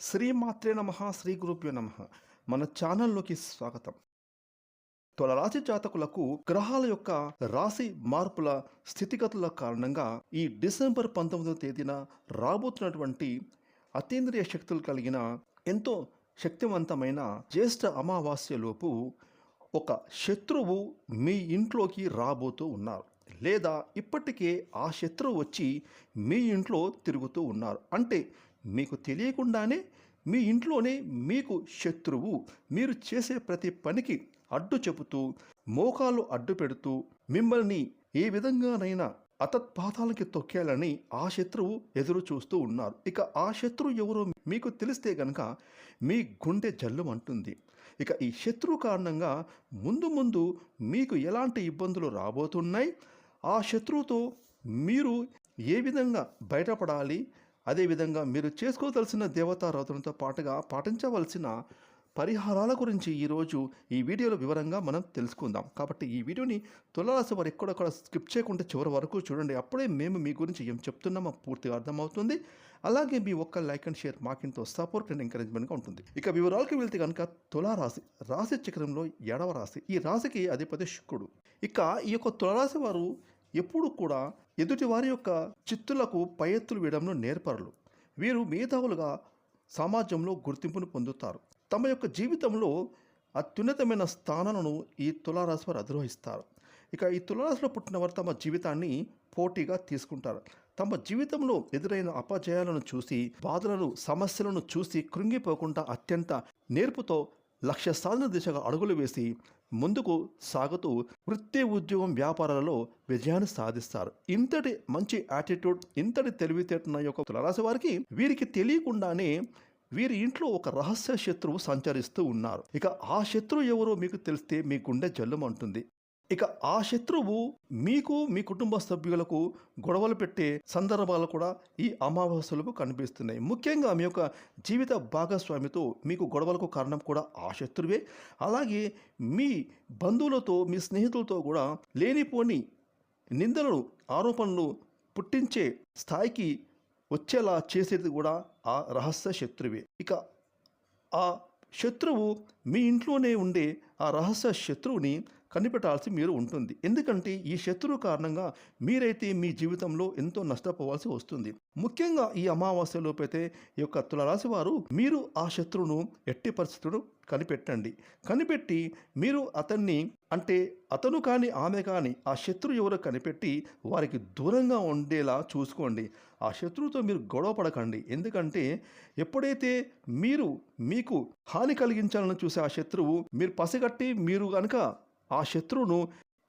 శ్రీమాత్రే నమ శ్రీ గురుభ్యో నమ. మన ఛానల్లోకి స్వాగతం. తులరాశి జాతకులకు గ్రహాల యొక్క రాశి మార్పుల స్థితిగతుల కారణంగా ఈ డిసెంబర్ పంతొమ్మిదవ తేదీన రాబోతున్నటువంటి అతీంద్రియ శక్తులు కలిగిన ఎంతో శక్తివంతమైన జ్యేష్ఠ అమావాస్యలోపు ఒక శత్రువు మీ ఇంట్లోకి రాబోతూ ఉన్నారు. లేదా ఇప్పటికే ఆ శత్రువు వచ్చి మీ ఇంట్లో తిరుగుతూ ఉన్నారు. అంటే మీకు తెలియకుండానే మీ ఇంట్లోనే మీకు శత్రువు మీరు చేసే ప్రతి పనికి అడ్డు చెబుతూ మోకాలు అడ్డు పెడుతూ మిమ్మల్ని ఏ విధంగానైనా అతత్పాతాలకి తొక్కేయాలని ఆ శత్రువు ఎదురు చూస్తూ ఉన్నారు. ఇక ఆ శత్రువు ఎవరో మీకు తెలిస్తే గనక మీ గుండె జల్లుమంటుంది ఇక ఈ శత్రువు కారణంగా ముందు ముందు మీకు ఎలాంటి ఇబ్బందులు రాబోతున్నాయి? ఆ శత్రువుతో మీరు ఏ విధంగా బయటపడాలి? అదేవిధంగా మీరు చేసుకోదలసిన దేవతారాధనతో పాటుగా పాటించవలసిన పరిహారాల గురించి ఈరోజు ఈ వీడియోలో వివరంగా మనం తెలుసుకుందాం. కాబట్టి ఈ వీడియోని తులరాశి వారు ఎక్కడొక్కడ స్కిప్ చేయకుండా చివరి వరకు చూడండి. అప్పుడే మేము మీ గురించి ఏం చెప్తున్నామో పూర్తిగా అర్థమవుతుంది. అలాగే మీ ఒక్క లైక్ అండ్ షేర్ మాకింతో సపోర్ట్ అండ్ ఎంకరేజ్మెంట్గా ఉంటుంది. ఇక వివరాలకు వెళ్తే కనుక తులారాశి రాశి చక్రంలో ఏడవ రాశి. ఈ రాశికి అధిపతి శుక్రుడు. ఇక ఈ యొక్క తులరాశి వారు ఎప్పుడు కూడా ఎదుటి వారి యొక్క చిత్తులకు పై ఎత్తులు వేయడంలో నేర్పరులు. వీరు మేధావులుగా సమాజంలో గుర్తింపును పొందుతారు. తమ యొక్క జీవితంలో అత్యున్నతమైన స్థానాలను ఈ తులారాశి వారు అధిరోహిస్తారు. ఇక ఈ తులారాశిలో పుట్టిన వారు తమ జీవితాన్ని పోటీగా తీసుకుంటారు. తమ జీవితంలో ఎదురైన అపజయాలను చూసి బాధలను సమస్యలను చూసి కృంగిపోకుండా అత్యంత నేర్పుతో లక్ష్య సాధన దిశగా అడుగులు వేసి ముందుకు సాగుతూ వృత్తి ఉద్యోగం వ్యాపారాలలో విజయాన్ని సాధిస్తారు. ఇంతటి మంచి యాటిట్యూడ్ ఇంతటి తెలివితేటన యొక్క తులరాశి వారికి వీరికి తెలియకుండానే వీరి ఇంట్లో ఒక రహస్య శత్రువు సంచరిస్తూ ఉన్నారు. ఇక ఆ శత్రువు ఎవరో మీకు తెలిస్తే మీ గుండె జల్లుమంటుంది. ఇక ఆ శత్రువు మీకు మీ కుటుంబ సభ్యులకు గొడవలు పెట్టే సందర్భాలు కూడా ఈ అమావాస్యలకు కనిపిస్తున్నాయి. ముఖ్యంగా మీ యొక్క జీవిత భాగస్వామితో మీకు గొడవలకు కారణం కూడా ఆ శత్రువే. అలాగే మీ బంధువులతో మీ స్నేహితులతో కూడా లేనిపోని నిందలను ఆరోపణలు పుట్టించే స్థాయికి వచ్చేలా చేసేది కూడా ఆ రహస్య శత్రువే. ఇక ఆ శత్రువు మీ ఇంట్లోనే ఉండే ఆ రహస్య శత్రువుని కనిపెట్టాల్సి మీరు ఉంటుంది. ఎందుకంటే ఈ శత్రువు కారణంగా మీరైతే మీ జీవితంలో ఎంతో నష్టపోవాల్సి వస్తుంది. ముఖ్యంగా ఈ అమావాస్యలోపైతే ఈ యొక్క తులరాశి వారు మీరు ఆ శత్రువును ఎట్టి పరిస్థితులు కనిపెట్టండి. కనిపెట్టి మీరు అతన్ని అంటే అతను కానీ ఆమె కానీ ఆ శత్రువు ఎవరో కనిపెట్టి వారికి దూరంగా ఉండేలా చూసుకోండి. ఆ శత్రువుతో మీరు గొడవ పడకండి. ఎందుకంటే ఎప్పుడైతే మీరు మీకు హాని కలిగించాలని చూసే ఆ శత్రువు మీరు పసిగట్టి మీరు కనుక ఆ శత్రువును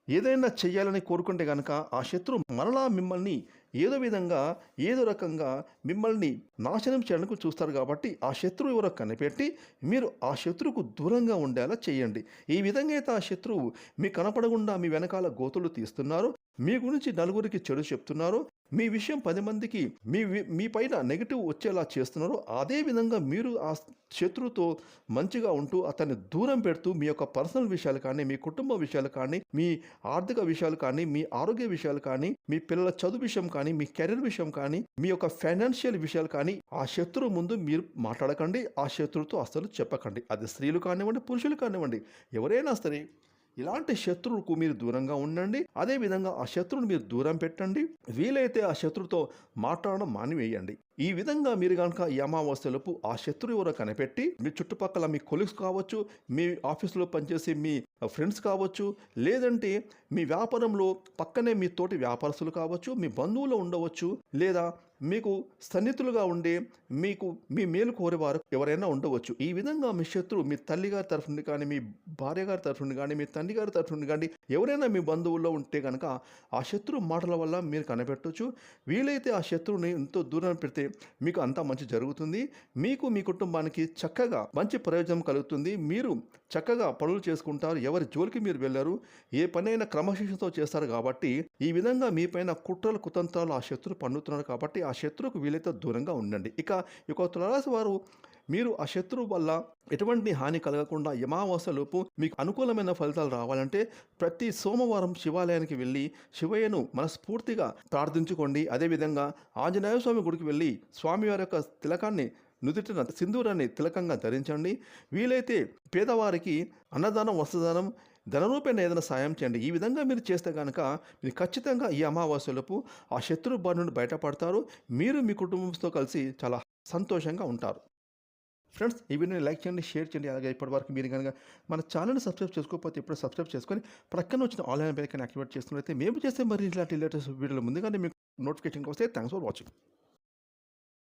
ఏదైనా చెయ్యాలని కోరుకుంటే కనుక ఆ శత్రువు మరలా మిమ్మల్ని ఏదో విధంగా ఏదో రకంగా మిమ్మల్ని నాశనం చేయడానికి చూస్తారు కాబట్టి ఆ శత్రువు ఎవరో కనిపెట్టి మీరు ఆ శత్రువుకు దూరంగా ఉండేలా చేయండి. ఈ విధంగా అయితే ఆ శత్రువు మీ కనపడకుండా మీ వెనకాల గోతులు తీస్తున్నారు. మీ గురించి నలుగురికి చెడు చెప్తున్నారు. మీ విషయం పది మందికి మీ వి- మీ పైన నెగిటివ్ వచ్చేలా చేస్తున్నారో. అదే విధంగా మీరు ఆ శత్రువుతో మంచిగా ఉంటూ అతన్ని దూరం పెడుతూ మీ యొక్క పర్సనల్ విషయాలు కానీ మీ కుటుంబ విషయాలు కానీ మీ ఆర్థిక విషయాలు కానీ మీ ఆరోగ్య విషయాలు కానీ మీ పిల్లల చదువు విషయం కానీ మీ కెరీర్ విషయం కానీ మీ యొక్క ఫైనాన్షియల్ విషయాలు కానీ ఆ శత్రువు ముందు మీరు మాట్లాడకండి ఆ శత్రువుతో అసలు చెప్పకండి. అది స్త్రీలు కానివ్వండి పురుషులు కానివ్వండి ఎవరైనా సరే ఇలాంటి శత్రువుకు మీరు దూరంగా ఉండండి. అదేవిధంగా ఆ శత్రువుని మీరు దూరం పెట్టండి. వీలైతే ఆ శత్రువుతో మాట్లాడడం మానివేయండి. ఈ విధంగా మీరు కనుక ఈ అమావాస్యలోపు ఆ శత్రువు ఎవరో కనిపెట్టి మీ చుట్టుపక్కల మీ కొలీగ్స్ కావచ్చు మీ ఆఫీసులో పనిచేసే మీ ఫ్రెండ్స్ కావచ్చు లేదంటే మీ వ్యాపారంలో పక్కనే మీ తోటి వ్యాపారస్తులు కావచ్చు మీ బంధువులు ఉండవచ్చు లేదా మీకు సన్నిహితులుగా ఉండే మీకు మీ మేలు కోరేవారు ఎవరైనా ఉండవచ్చు. ఈ విధంగా మీ శత్రువు మీ తల్లి గారి తరఫు నుండి కానీ మీ భార్య గారి తరఫు నుండి కానీ మీ తండ్రి గారి తరఫు నుండి కానీ ఎవరైనా మీ బంధువుల్లో ఉంటే కనుక ఆ శత్రువు మాటల వల్ల మీరు కనిపెట్టవచ్చు వీలైతే ఆ శత్రువుని ఎంతో దూరం పెడితే మీకు అంతా మంచి జరుగుతుంది. మీకు మీ కుటుంబానికి చక్కగా మంచి ప్రయోజనం కలుగుతుంది. మీరు చక్కగా పనులు చేసుకుంటారు. ఎవరి జోలికి మీరు వెళ్ళారు. ఏ పనైనా క్రమశిక్షణతో చేస్తారు కాబట్టి ఈ విధంగా మీ పైన కుట్రలు కుతంత్రాలు ఆ శత్రువు పండుతున్నారు కాబట్టి ఆ శత్రువుకు వీలైతే దూరంగా ఉండండి. ఇక ఇక యొక్క తులరాశి వారు మీరు ఆ శత్రువు వల్ల ఎటువంటి హాని కలగకుండా యమావాసలోపు మీకు అనుకూలమైన ఫలితాలు రావాలంటే ప్రతి సోమవారం శివాలయానికి వెళ్ళి శివయ్యను మనస్ఫూర్తిగా ప్రార్థించుకోండి. అదేవిధంగా ఆంజనేయ స్వామి గుడికి వెళ్ళి స్వామివారి యొక్క తిలకాన్ని నుదుటిన సింధూరాన్ని తిలకంగా ధరించండి. వీలైతే పేదవారికి అన్నదానం వస్త్రదానం ధనరూపేణ ఏదైనా సాయం చేయండి. ఈ విధంగా మీరు చేస్తే కనుక మీరు ఖచ్చితంగా ఈ అమావాస్యలోపు ఆ శత్రు బారి నుండి బయటపడతారు. మీరు మీ కుటుంబంతో కలిసి చాలా సంతోషంగా ఉంటారు. ఫ్రెండ్స్ ఈ వీడియోని లైక్ చేయండి షేర్ చేయండి. అలాగే ఇప్పటివరకు మీరు కనుక మన ఛానల్ని సబ్స్క్రైబ్ చేసుకోకపోతే ఇప్పుడు సబ్స్క్రైబ్ చేసుకొని ప్రక్కన వచ్చిన ఆన్లైన్ బెల్కని యాక్టివేట్ చేస్తున్నట్లయితే మేము చేసే మరి ఇలాంటి లేటెస్ట్ వీడియోలు ముందుగానే మీకు నోటిఫికేషన్ వస్తే థ్యాంక్స్ ఫర్ వాచింగ్.